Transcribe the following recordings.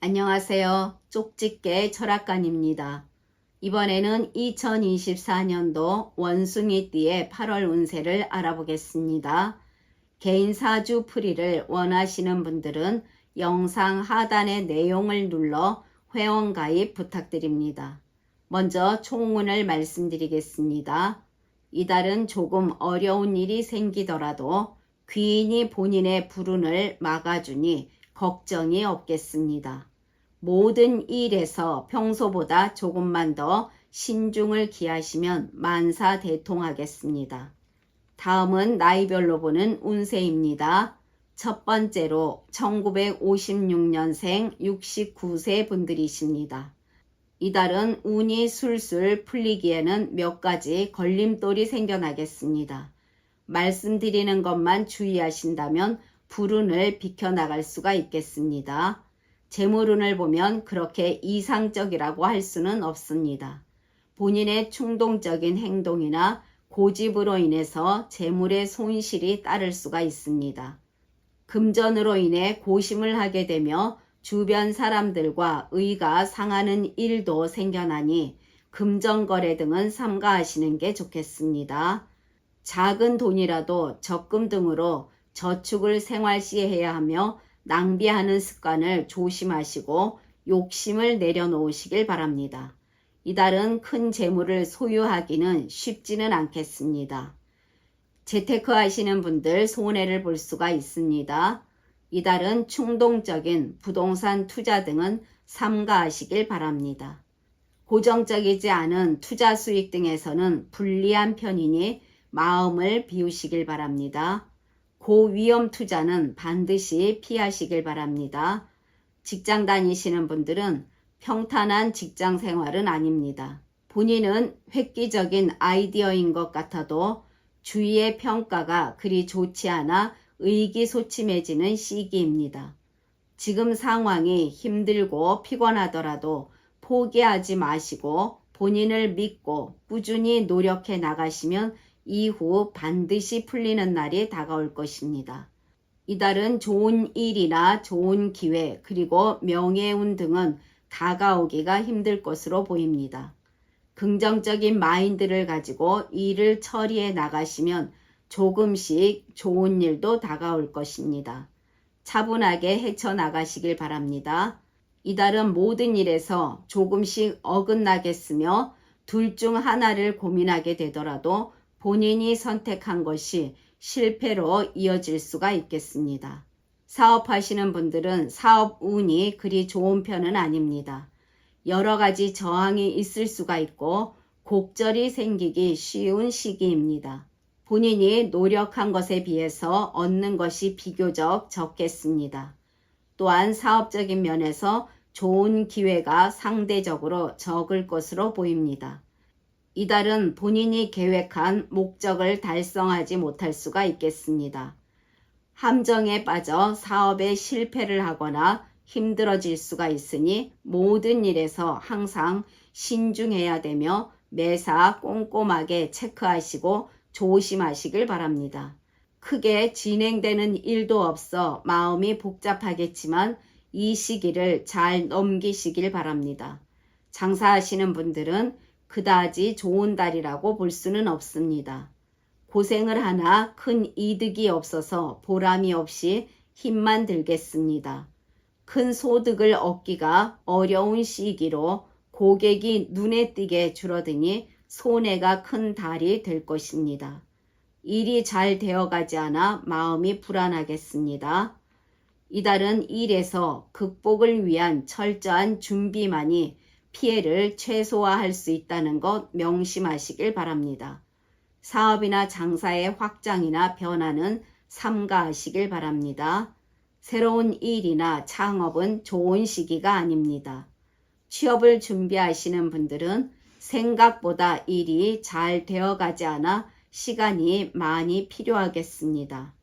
안녕하세요. 쪽집게 철학관입니다. 이번에는 2024년도 원숭이띠의 8월 운세를 알아보겠습니다. 개인 사주 풀이를 원하시는 분들은 영상 하단의 내용을 눌러 회원 가입 부탁드립니다. 먼저 총운을 말씀드리겠습니다. 이달은 조금 어려운 일이 생기더라도 귀인이 본인의 불운을 막아주니 걱정이 없겠습니다. 모든 일에서 평소보다 조금만 더 신중을 기하시면 만사 대통하겠습니다. 다음은 나이별로 보는 운세입니다. 첫 번째로 1956년생 69세 분들이십니다. 이달은 운이 술술 풀리기에는 몇 가지 걸림돌이 생겨나겠습니다. 말씀드리는 것만 주의하신다면 불운을 비켜나갈 수가 있겠습니다. 재물운을 보면 그렇게 이상적이라고 할 수는 없습니다. 본인의 충동적인 행동이나 고집으로 인해서 재물의 손실이 따를 수가 있습니다. 금전으로 인해 고심을 하게 되며 주변 사람들과 의가 상하는 일도 생겨나니 금전거래 등은 삼가하시는 게 좋겠습니다. 작은 돈이라도 적금 등으로 저축을 생활시해야 하며 낭비하는 습관을 조심하시고 욕심을 내려놓으시길 바랍니다. 이달은 큰 재물을 소유하기는 쉽지는 않겠습니다. 재테크 하시는 분들 손해를 볼 수가 있습니다. 이달은 충동적인 부동산 투자 등은 삼가하시길 바랍니다. 고정적이지 않은 투자 수익 등에서는 불리한 편이니 마음을 비우시길 바랍니다. 고위험 투자는 반드시 피하시길 바랍니다. 직장 다니시는 분들은 평탄한 직장 생활은 아닙니다. 본인은 획기적인 아이디어인 것 같아도 주위의 평가가 그리 좋지 않아 의기소침해지는 시기입니다. 지금 상황이 힘들고 피곤하더라도 포기하지 마시고 본인을 믿고 꾸준히 노력해 나가시면 이후 반드시 풀리는 날이 다가올 것입니다. 이달은 좋은 일이나 좋은 기회 그리고 명예운 등은 다가오기가 힘들 것으로 보입니다. 긍정적인 마인드를 가지고 일을 처리해 나가시면 조금씩 좋은 일도 다가올 것입니다. 차분하게 헤쳐나가시길 바랍니다. 이달은 모든 일에서 조금씩 어긋나겠으며 둘 중 하나를 고민하게 되더라도 본인이 선택한 것이 실패로 이어질 수가 있겠습니다. 사업하시는 분들은 사업 운이 그리 좋은 편은 아닙니다. 여러 가지 저항이 있을 수가 있고 곡절이 생기기 쉬운 시기입니다. 본인이 노력한 것에 비해서 얻는 것이 비교적 적겠습니다. 또한 사업적인 면에서 좋은 기회가 상대적으로 적을 것으로 보입니다. 이달은 본인이 계획한 목적을 달성하지 못할 수가 있겠습니다. 함정에 빠져 사업에 실패를 하거나 힘들어질 수가 있으니 모든 일에서 항상 신중해야 되며 매사 꼼꼼하게 체크하시고 조심하시길 바랍니다. 크게 진행되는 일도 없어 마음이 복잡하겠지만 이 시기를 잘 넘기시길 바랍니다. 장사하시는 분들은 그다지 좋은 달이라고 볼 수는 없습니다. 고생을 하나 큰 이득이 없어서 보람이 없이 힘만 들겠습니다. 큰 소득을 얻기가 어려운 시기로 고객이 눈에 띄게 줄어드니 손해가 큰 달이 될 것입니다. 일이 잘 되어가지 않아 마음이 불안하겠습니다. 이달은 일에서 극복을 위한 철저한 준비만이 피해를 최소화할 수 있다는 것 명심하시길 바랍니다. 사업이나 장사의 확장이나 변화는 삼가하시길 바랍니다. 새로운 일이나 창업은 좋은 시기가 아닙니다. 취업을 준비하시는 분들은 생각보다 일이 잘 되어가지 않아 시간이 많이 필요하겠습니다.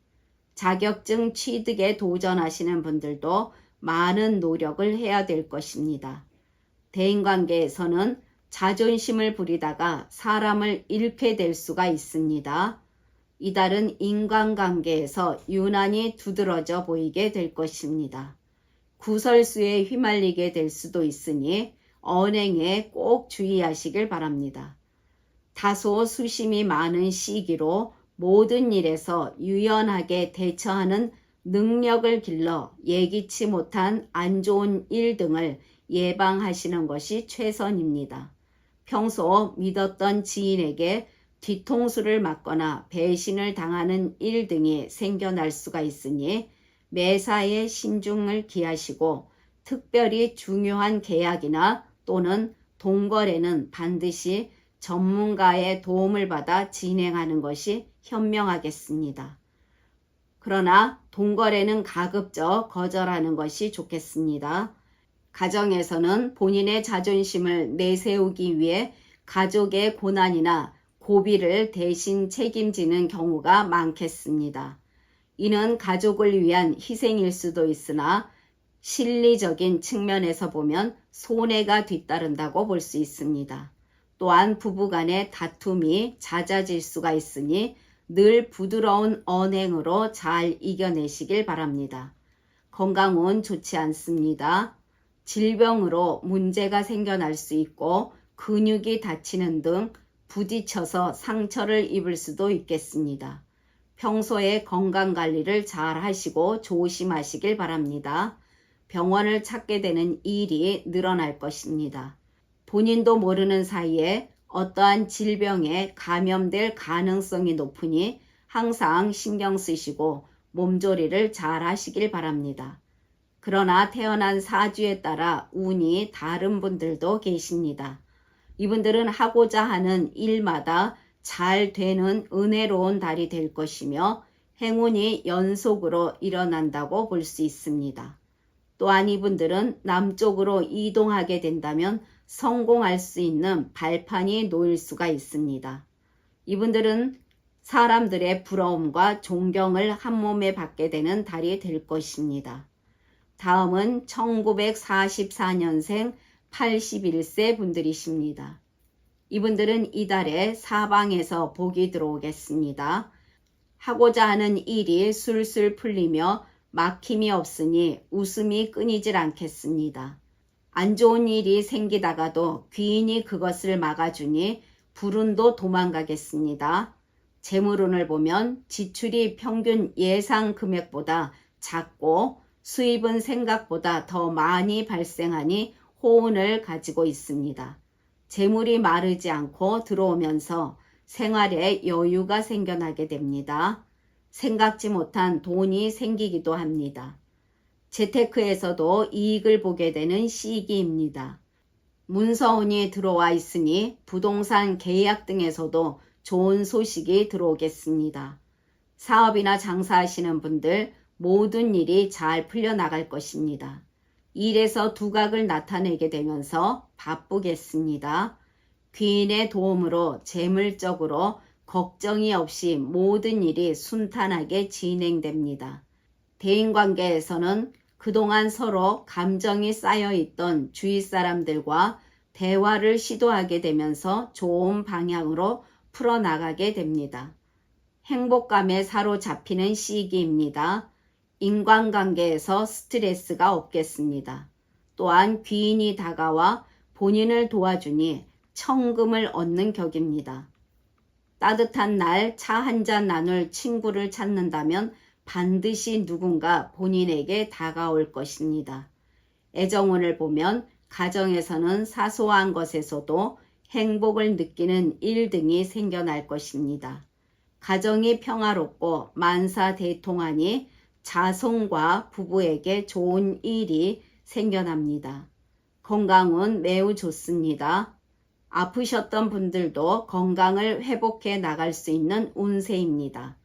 자격증 취득에 도전하시는 분들도 많은 노력을 해야 될 것입니다. 대인관계에서는 자존심을 부리다가 사람을 잃게 될 수가 있습니다. 이달은 인간관계에서 유난히 두드러져 보이게 될 것입니다. 구설수에 휘말리게 될 수도 있으니 언행에 꼭 주의하시길 바랍니다. 다소 수심이 많은 시기로 모든 일에서 유연하게 대처하는 능력을 길러 예기치 못한 안 좋은 일 등을 예방하시는 것이 최선입니다. 평소 믿었던 지인에게 뒤통수를 맞거나 배신을 당하는 일 등이 생겨날 수가 있으니 매사에 신중을 기하시고 특별히 중요한 계약이나 또는 동거래는 반드시 전문가의 도움을 받아 진행하는 것이 현명하겠습니다. 그러나 동거래는 가급적 거절하는 것이 좋겠습니다. 가정에서는 본인의 자존심을 내세우기 위해 가족의 고난이나 고비를 대신 책임지는 경우가 많겠습니다. 이는 가족을 위한 희생일 수도 있으나 실리적인 측면에서 보면 손해가 뒤따른다고 볼 수 있습니다. 또한 부부 간의 다툼이 잦아질 수가 있으니 늘 부드러운 언행으로 잘 이겨내시길 바랍니다. 건강은 좋지 않습니다. 질병으로 문제가 생겨날 수 있고 근육이 다치는 등 부딪혀서 상처를 입을 수도 있겠습니다. 평소에 건강 관리를 잘 하시고 조심하시길 바랍니다. 병원을 찾게 되는 일이 늘어날 것입니다. 본인도 모르는 사이에 어떠한 질병에 감염될 가능성이 높으니 항상 신경 쓰시고 몸조리를 잘 하시길 바랍니다. 그러나 태어난 사주에 따라 운이 다른 분들도 계십니다. 이분들은 하고자 하는 일마다 잘 되는 은혜로운 달이 될 것이며 행운이 연속으로 일어난다고 볼 수 있습니다. 또한 이분들은 남쪽으로 이동하게 된다면 성공할 수 있는 발판이 놓일 수가 있습니다. 이분들은 사람들의 부러움과 존경을 한 몸에 받게 되는 달이 될 것입니다. 다음은 1944년생 81세 분들이십니다. 이분들은 이달에 사방에서 복이 들어오겠습니다. 하고자 하는 일이 술술 풀리며 막힘이 없으니 웃음이 끊이질 않겠습니다. 안 좋은 일이 생기다가도 귀인이 그것을 막아주니 불운도 도망가겠습니다. 재물운을 보면 지출이 평균 예상 금액보다 작고 수입은 생각보다 더 많이 발생하니 호운을 가지고 있습니다. 재물이 마르지 않고 들어오면서 생활에 여유가 생겨나게 됩니다. 생각지 못한 돈이 생기기도 합니다. 재테크에서도 이익을 보게 되는 시기입니다. 문서운이 들어와 있으니 부동산 계약 등에서도 좋은 소식이 들어오겠습니다. 사업이나 장사하시는 분들 모든 일이 잘 풀려나갈 것입니다. 일에서 두각을 나타내게 되면서 바쁘겠습니다. 귀인의 도움으로 재물적으로 걱정이 없이 모든 일이 순탄하게 진행됩니다. 대인관계에서는 그동안 서로 감정이 쌓여 있던 주위 사람들과 대화를 시도하게 되면서 좋은 방향으로 풀어나가게 됩니다. 행복감에 사로잡히는 시기입니다. 인간관계에서 스트레스가 없겠습니다. 또한 귀인이 다가와 본인을 도와주니 청금을 얻는 격입니다. 따뜻한 날 차 한 잔 나눌 친구를 찾는다면 반드시 누군가 본인에게 다가올 것입니다. 애정운을 보면 가정에서는 사소한 것에서도 행복을 느끼는 일 등이 생겨날 것입니다. 가정이 평화롭고 만사 대통하니 자손과 부부에게 좋은 일이 생겨납니다. 건강은 매우 좋습니다. 아프셨던 분들도 건강을 회복해 나갈 수 있는 운세입니다.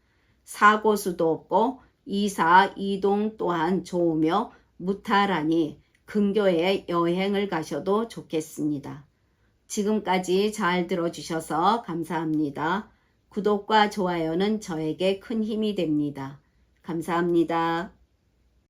사고수도 없고 이사, 이동 또한 좋으며 무탈하니 근교에 여행을 가셔도 좋겠습니다. 지금까지 잘 들어주셔서 감사합니다. 구독과 좋아요는 저에게 큰 힘이 됩니다. 감사합니다.